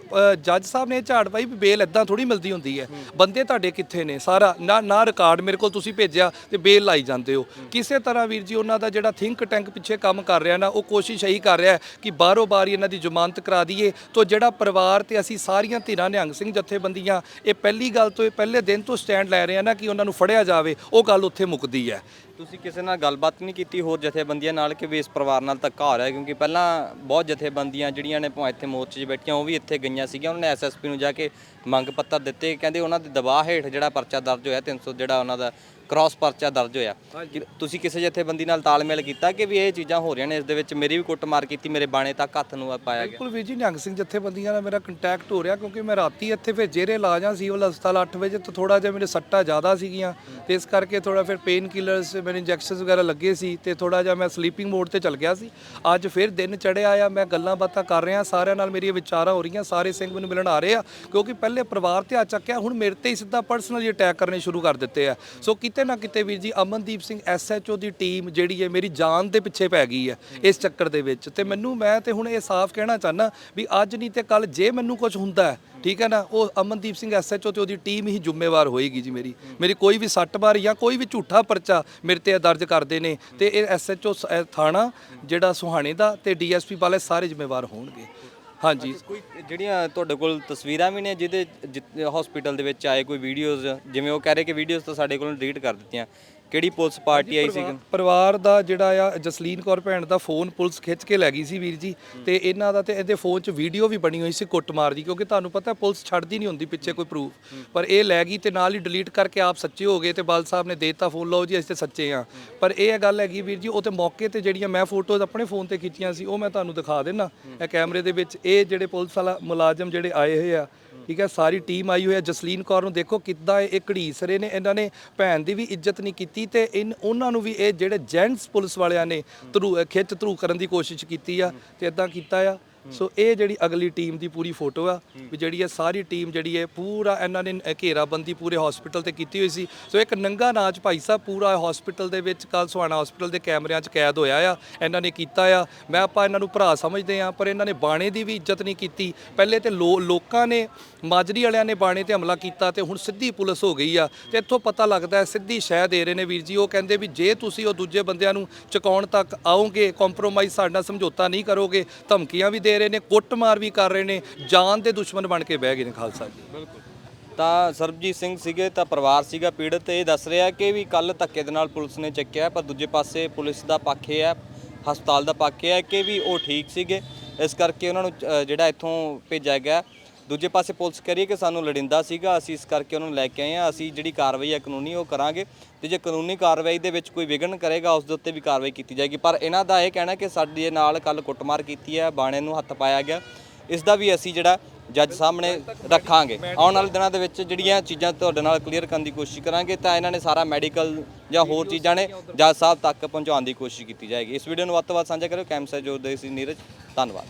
ਜੱਜ ਸਾਹਿਬ ਨੇ ਇਹ ਝਾੜ ਪਾਈ ਵੀ ਬੇਲ ਇਦਾਂ ਥੋੜੀ ਮਿਲਦੀ ਹੁੰਦੀ ਹੈ। ਬੰਦੇ ਤੁਹਾਡੇ ਕਿੱਥੇ ਨੇ? ਸਾਰਾ, ਨਾ ਨਾ ਰਿਕਾਰਡ ਮੇਰੇ ਕੋਲ ਤੁਸੀਂ ਭੇਜਿਆ ਤੇ ਬੇਲ ਲਾਈ ਜਾਂਦੇ ਹੋ। ਕਿਸੇ ਤਰ੍ਹਾਂ ਵੀਰ ਜੀ ਉਹਨਾਂ ਦਾ ਜਿਹੜਾ ਥਿੰਕ ਟੈਂਕ ਪਿੱਛੇ ਕੰਮ ਕਰ ਰਿਹਾ ਨਾ, ਉਹ ਕੋਸ਼ਿਸ਼ ਇਹੀ ਕਰ ਰਿਹਾ ਕਿ ਬਾਹਰੋਂ ਬਾਹਰ ਇਹਨਾਂ ਦੀ ਜ਼ਮਾਨਤ ਕਰਾ ਦਈਏ, ਤੋਂ ਜਿਹੜਾ ਪਰਿਵਾਰ ਤੇ ਅਸੀਂ ਸਾਰੀਆਂ ਧਿਰਾਂ ਨਿਹੰਗ ਸਿੰਘ ਜਥੇਬੰਦੀਆਂ ਇਹ ਪਹਿਲੀ ਗੱਲ ਤੋਂ, ਇਹ ਪਹਿਲੇ ਦਿਨ ਤੋਂ ਸਟੈਂਡ ਲੈ ਰਹੇ ਆ ਨਾ ਕਿ ਉਹਨਾਂ ਨੂੰ ਫੜਿਆ ਜਾਵੇ, ਉਹ ਗੱਲ ਉੱਥੇ ਮੁੱਕਦੀ ਹੈ। ਤੁਸੀਂ ਕਿਸੇ ਨਾਲ ਗੱਲਬਾਤ ਨਹੀਂ ਕੀਤੀ ਹੋਰ ਜਥੇਬੰਦੀਆਂ ਨਾਲ ਕਿ ਵੀ ਇਸ ਪਰਿਵਾਰ ਨਾਲ ਧੱਕਾ ਹੋ ਰਿਹਾ, ਕਿਉਂਕਿ ਪਹਿਲਾਂ ਬਹੁਤ ਜਥੇਬੰਦੀਆਂ ਜਿਹੜੀਆਂ ਨੇ ਭਾਵੇਂ ਇੱਥੇ ਮੋਰਚੇ 'ਚ ਬੈਠੀਆਂ, ਉਹ ਵੀ ਇੱਥੇ ਗਈਆਂ ਸੀਗੀਆਂ। ਉਹਨਾਂ ਨੇ ਐਸਐਸਪੀ ਨੂੰ ਜਾ ਕੇ ਮੰਗ ਪੱਤਰ ਦਿੱਤੇ, ਕਹਿੰਦੇ ਉਹਨਾਂ ਦੇ ਦਬਾਅ ਹੇਠ ਜਿਹੜਾ ਪਰਚਾ ਦਰਜ ਹੋਇਆ 300 ਜਿਹੜਾ ਉਹਨਾਂ ਦਾ ਕ੍ਰਾਸ ਪਰਚਾ ਦਰਜ ਹੋਇਆ। ਕਿ ਤੁਸੀਂ ਕਿਸੇ ਜਥੇਬੰਦੀ ਨਾਲ ਤਾਲਮੇਲ ਕੀਤਾ ਕਿ ਵੀ ਇਹ ਚੀਜ਼ਾਂ ਹੋ ਰਹੀਆਂ ਨੇ ਇਸ ਦੇ ਵਿੱਚ ਮੇਰੀ ਵੀ ਕੁੱਟਮਾਰ ਕੀਤੀ ਮੇਰੇ ਬਾਣੇ ਤੱਕ ਹੱਥ ਨੂੰ ਪਾਇਆ ਗਿਆ? ਬਿਲਕੁਲ ਵੀਰ ਜੀ ਨਿਹੰਗ ਸਿੰਘ ਜਥੇਬੰਦੀਆਂ ਨਾਲ ਮੇਰਾ ਕੰਟੈਕਟ ਹੋ ਰਿਹਾ ਕਿਉਂਕਿ ਮੈਂ ਰਾਤੀ ਇੱਥੇ ਫਿਰ ਜੇਰੇ ਲਾਜਾਂ ਸਿਵਲ ਹਸਪਤਾਲ 8 ਵਜੇ ਤੋਂ ਥੋੜਾ ਜਿਹਾ ਮੇਰੇ ਸੱਟਾਂ ਜ਼ਿਆਦਾ ਸੀਗੀਆਂ। ਤੇ ਇਸ ਕਰਕੇ ਥੋੜਾ ਫਿਰ ਪੇਨ ਕਿਲਰਸ ਮੇਰੇ ਇੰਜੈਕਸ਼ਨਸ ਵਗੈਰਾ ਲੱਗੇ ਸੀ ਤੇ ਥੋੜਾ ਜਿਹਾ ਮੈਂ ਸਲੀਪਿੰਗ ਮੋਡ ਤੇ ਚਲ ਗਿਆ ਸੀ। ਅੱਜ ਫਿਰ ਦਿਨ ਚੜਿਆ ਆ ਮੈਂ ਗੱਲਾਂ ਬਾਤਾਂ ਕਰ ਰਿਹਾ ਸਾਰਿਆਂ ਨਾਲ ਮੇਰੀਆਂ ਵਿਚਾਰਾਂ ਹੋ ਰਹੀਆਂ ਸਾਰੇ ਸਿੰਘ ਮੈਨੂੰ ਮਿਲਣ ਆ ਰਹੇ ਆ ਕਿਉਂਕਿ ਪਹਿਲੇ ਪਰਿਵਾਰ ਤੇ ਆ ਚੱਕਿਆ ਹੁਣ ਮੇਰੇ ਤੇ ਹੀ ਸਿੱਧਾ ਪਰਸਨਲੀ ਅਟੈਕ ਕਰਨੇ ਸ਼ੁਰੂ ਕਰ ਦਿੱਤੇ ਆ। ਸੋ ਕਿਤੇ ਕਿਤੇ ਨਾ ਕਿਤੇ ਵੀਰ ਜੀ ਅਮਨਦੀਪ ਸਿੰਘ ਐਸਐਚਓ ਦੀ ਟੀਮ ਜਿਹੜੀ ਹੈ ਮੇਰੀ ਜਾਨ ਦੇ ਪਿੱਛੇ ਪੈ ਗਈ ਹੈ ਇਸ ਚੱਕਰ ਦੇ ਵਿੱਚ ਤੇ ਮੈਨੂੰ ਮੈਂ ਤੇ ਹੁਣ ਇਹ ਸਾਫ਼ ਕਹਿਣਾ ਚਾਹਨਾ ਵੀ ਅੱਜ ਨਹੀਂ ਤੇ ਕੱਲ ਜੇ ਮੈਨੂੰ ਕੁਝ ਹੁੰਦਾ ਠੀਕ ਹੈ ਨਾ, ਉਹ ਅਮਨਦੀਪ ਸਿੰਘ ਐਸਐਚਓ ਤੇ ਉਹਦੀ ਟੀਮ ਹੀ ਜ਼ਿੰਮੇਵਾਰ ਹੋਏਗੀ ਜੀ ਮੇਰੀ। ਮੇਰੀ ਕੋਈ ਵੀ ਸੱਟ ਮਾਰ ਜਾਂ ਕੋਈ ਵੀ ਝੂਠਾ ਪਰਚਾ ਮੇਰੇ ਤੇ ਦਰਜ ਕਰਦੇ ਨੇ ਤੇ ਇਹ ਐਸਐਚਓ ਥਾਣਾ ਜਿਹੜਾ ਸੁਹਾਣੇ ਦਾ ਤੇ ਡੀਐਸਪੀ ਵਾਲੇ ਸਾਰੇ ਜ਼ਿੰਮੇਵਾਰ ਹੋਣਗੇ। ਹਾਂਜੀ। ਕੋਈ ਜਿਹੜੀਆਂ ਤੁਹਾਡੇ ਕੋਲ ਤਸਵੀਰਾਂ ਵੀ ਨੇ ਜਿਹਦੇ ਹਸਪੀਟਲ ਦੇ ਵਿੱਚ ਆਏ ਕੋਈ ਵੀਡੀਓਜ਼ ਜਿਵੇਂ ਉਹ ਕਹਿ ਰਹੇ ਕਿ ਵੀਡੀਓਜ਼ ਤਾਂ ਸਾਡੇ ਕੋਲੋਂ ਡਿਲੀਟ ਕਰ ਦਿੱਤੀਆਂ। ਕਿਹੜੀ ਪੁਲਿਸ ਪਾਰਟੀ ਆਈ ਸੀ? ਪਰਿਵਾਰ ਦਾ ਜਿਹੜਾ ਆ, ਜਸਲੀਨ ਕੌਰ ਭੈਣ ਦਾ ਫੋਨ ਪੁਲਿਸ ਖਿੱਚ ਕੇ ਲੈ ਗਈ ਸੀ ਵੀਰ ਜੀ। ਤੇ ਇਹਨਾਂ ਦਾ ਤੇ ਇਹਦੇ ਫੋਨ 'ਚ ਵੀਡੀਓ ਵੀ ਬਣੀ ਹੋਈ ਸੀ ਕੁੱਟਮਾਰ ਦੀ, ਕਿਉਂਕਿ ਤੁਹਾਨੂੰ ਪਤਾ ਪੁਲਿਸ ਛੱਡਦੀ ਨਹੀਂ ਹੁੰਦੀ ਪਿੱਛੇ ਕੋਈ ਪ੍ਰੂਫ ਪਰ ਇਹ ਲੈ ਗਈ ਤੇ ਨਾਲ ਹੀ ਡਿਲੀਟ ਕਰਕੇ ਆਪ ਸੱਚੇ ਹੋ ਗਏ ਤੇ ਬਾਲ ਸਾਹਿਬ ਨੇ ਦੇਤਾ ਫੋਨ ਲਓ ਜੀ ਅਸੀਂ ਤੇ ਸੱਚੇ ਆ। ਪਰ ਇਹ ਗੱਲ ਹੈਗੀ ਵੀਰ ਜੀ, ਉਹ ਤੇ ਮੌਕੇ ਤੇ ਜਿਹੜੀਆਂ ਮੈਂ ਫੋਟੋਜ਼ ਆਪਣੇ ਫੋਨ ਤੇ ਖਿੱਚੀਆਂ ਸੀ, ਉਹ ਮੈਂ ਤੁਹਾਨੂੰ ਦਿਖਾ ਦੇਣਾ ਇਹ ਕੈਮਰੇ ਦੇ ਵਿੱਚ ਇਹ ਜਿਹੜੇ ਪੁਲਿਸ ਵਾਲਾ ਮੁਲਾਜ਼ਮ ਜਿਹੜੇ ਆਏ ਹੋਏ ਆ ਠੀਕ ਹੈ, ਸਾਰੀ ਟੀਮ ਆਈ ਹੋਈ ਹੈ। ਜਸਲੀਨ ਕੌਰ ਨੂੰ ਦੇਖੋ ਕਿੱਦਾਂ ਇਹ ਘੜੀਸਰੇ ਨੇ। ਇਹਨਾਂ ਨੇ ਭੈਣ ਦੀ ਵੀ ਇੱਜ਼ਤ ਨਹੀਂ ਕੀਤੀ ਤੇ ਇਨ ਉਹਨਾਂ ਨੂੰ ਵੀ ਇਹ ਜਿਹੜੇ ਜੈਂਟਸ ਪੁਲਿਸ ਵਾਲਿਆਂ ਨੇ ਧਰੂ ਖਿੱਚ ਧਰੂ ਕਰਨ ਦੀ ਕੋਸ਼ਿਸ਼ ਕੀਤੀ ਆ ਤੇ ਇਦਾਂ ਕੀਤਾ ਆ। ਸੋ ਇਹ ਜਿਹੜੀ ਅਗਲੀ ਟੀਮ ਦੀ ਪੂਰੀ ਫੋਟੋ ਆ, ਵੀ ਜਿਹੜੀ ਇਹ ਸਾਰੀ ਟੀਮ ਜਿਹੜੀ ਹੈ ਪੂਰਾ ਇਹਨਾਂ ਨੇ ਘੇਰਾਬੰਦੀ ਪੂਰੇ ਹਸਪੀਟਲ ਤੇ ਕੀਤੀ ਹੋਈ ਸੀ। ਸੋ ਇੱਕ ਨੰਗਾ ਨਾਚ ਭਾਈ ਸਾਹਿਬ ਪੂਰਾ ਹਸਪੀਟਲ ਦੇ ਵਿੱਚ ਕੱਲ ਸੁਹਾਣਾ ਹਸਪੀਟਲ ਦੇ ਕੈਮਰਿਆਂ 'ਚ ਕੈਦ ਹੋਇਆ ਆ, ਇਹਨਾਂ ਨੇ ਕੀਤਾ ਆ। ਮੈਂ ਆਪਾਂ ਇਹਨਾਂ ਨੂੰ ਭਰਾ ਸਮਝਦੇ ਆ ਪਰ ਇਹਨਾਂ ਨੇ ਬਾਣੇ ਦੀ ਵੀ ਇੱਜ਼ਤ ਨਹੀਂ ਕੀਤੀ। ਪਹਿਲੇ ਤੇ ਲੋ- ਲੋਕਾਂ ਨੇ ਮਾਜਰੀ ਵਾਲਿਆਂ ਨੇ ਬਾਣੇ ਤੇ ਹਮਲਾ ਕੀਤਾ ਤੇ ਹੁਣ ਸਿੱਧੀ ਪੁਲਿਸ ਹੋ ਗਈ ਆ। ਤੇ ਇੱਥੋਂ ਪਤਾ ਲੱਗਦਾ ਸਿੱਧੀ ਸ਼ਹਿ ਦੇ ਰਹੇ ਨੇ ਵੀਰ ਜੀ, ਉਹ ਕਹਿੰਦੇ ਵੀ ਜੇ ਤੁਸੀਂ ਉਹ ਦੂਜੇ ਬੰਦਿਆਂ ਨੂੰ ਚੁਕਾਉਣ ਤੱਕ ਆਓਗੇ ਕੰਪਰੋਮਾਈਜ਼ ਸਾਡਾ ਸਮਝੌਤਾ ਨਹੀਂ ਕਰੋਗੇ, ਧਮਕੀਆਂ ਵੀ ਦੇ ਰਹੇ ਨੇ, ਕੁੱਟਮਾਰ ਵੀ ਕਰ ਰਹੇ ਨੇ, ਜਾਨ ਦੇ ਦੁਸ਼ਮਣ ਬਣ ਕੇ ਬਹਿ ਗਏ ਨੇ ਖਾਲਸਾ ਜੀ। ਤਾਂ ਸਰਬਜੀਤ ਸਿੰਘ ਸੀਗੇ, ਤਾਂ ਪਰਿਵਾਰ ਸੀਗਾ ਪੀੜਤ ਇਹ ਦੱਸ ਰਿਹਾ ਕਿ ਵੀ ਕੱਲ ਧੱਕੇ ਦੇ ਨਾਲ ਪੁਲਿਸ ਨੇ ਚੱਕਿਆ, ਪਰ ਦੂਜੇ ਪਾਸੇ ਪੁਲਿਸ ਦਾ ਪੱਖ ਇਹ ਹੈ, ਹਸਪਤਾਲ ਦਾ ਪੱਖ ਇਹ ਹੈ ਕਿ ਵੀ ਉਹ ਠੀਕ ਸੀਗੇ। ਇਸ ਕਰਕੇ ਉਹਨਾਂ ਨੂੰ ਜਿਹੜਾ ਇੱਥੋਂ ਭੇਜਿਆ ਗਿਆ ਦੂਜੇ ਪਾਸੇ ਪੁਲਿਸ ਕਹਿ ਰਹੀ ਹੈ ਕਿ ਸਾਨੂੰ ਲੋੜੀਂਦਾ ਸੀਗਾ, ਅਸੀਂ ਇਸ ਕਰਕੇ ਉਹਨੂੰ ਲੈ ਕੇ ਆਏ ਆ ਅਸੀਂ ਜਿਹੜੀ ਕਾਰਵਾਈ ਹੈ ਕਾਨੂੰਨੀ ਉਹ ਕਰਾਂਗੇ ਤੇ ਜੇ ਕਾਨੂੰਨੀ ਕਾਰਵਾਈ ਦੇ ਵਿੱਚ ਕੋਈ ਵਿਗਨ ਕਰੇਗਾ, ਉਸ ਦੇ ਉੱਤੇ ਵੀ ਕਾਰਵਾਈ ਕੀਤੀ ਜਾਏਗੀ। ਪਰ ਇਹਨਾਂ ਦਾ ਇਹ ਕਹਿਣਾ ਕਿ ਸਾਡੇ ਨਾਲ ਕੱਲ ਕੁੱਟਮਾਰ ਕੀਤੀ ਹੈ, ਬਾਣੇ ਨੂੰ ਹੱਥ ਪਾਇਆ ਗਿਆ। ਇਸ ਦਾ ਵੀ ਅਸੀਂ ਜਿਹੜਾ ਜੱਜ ਸਾਹਮਣੇ ਰੱਖਾਂਗੇ। ਆਉਣ ਵਾਲੇ ਦਿਨਾਂ ਦੇ ਵਿੱਚ ਜਿਹੜੀਆਂ ਚੀਜ਼ਾਂ ਤੁਹਾਡੇ ਨਾਲ ਕਲੀਅਰ ਕਰਨ ਦੀ ਕੋਸ਼ਿਸ਼ ਕਰਾਂਗੇ, ਤਾਂ ਇਹਨਾਂ ਨੇ ਸਾਰਾ ਮੈਡੀਕਲ ਜਾਂ ਹੋਰ ਚੀਜ਼ਾਂ ਨੇ ਜੱਜ ਸਾਹਿਬ ਤੱਕ ਪਹੁੰਚਾਉਣ ਦੀ ਕੋਸ਼ਿਸ਼ ਕੀਤੀ ਜਾਏਗੀ। ਇਸ ਵੀਡੀਓ ਨੂੰ ਵੱਧ ਤੋਂ ਵੱਧ ਸਾਂਝਾ ਕਰਿਓ। ਕੈਮਸਾ ਜੋ ਦੇ ਸੀ ਨੀਰਜ। ਧੰਨਵਾਦ।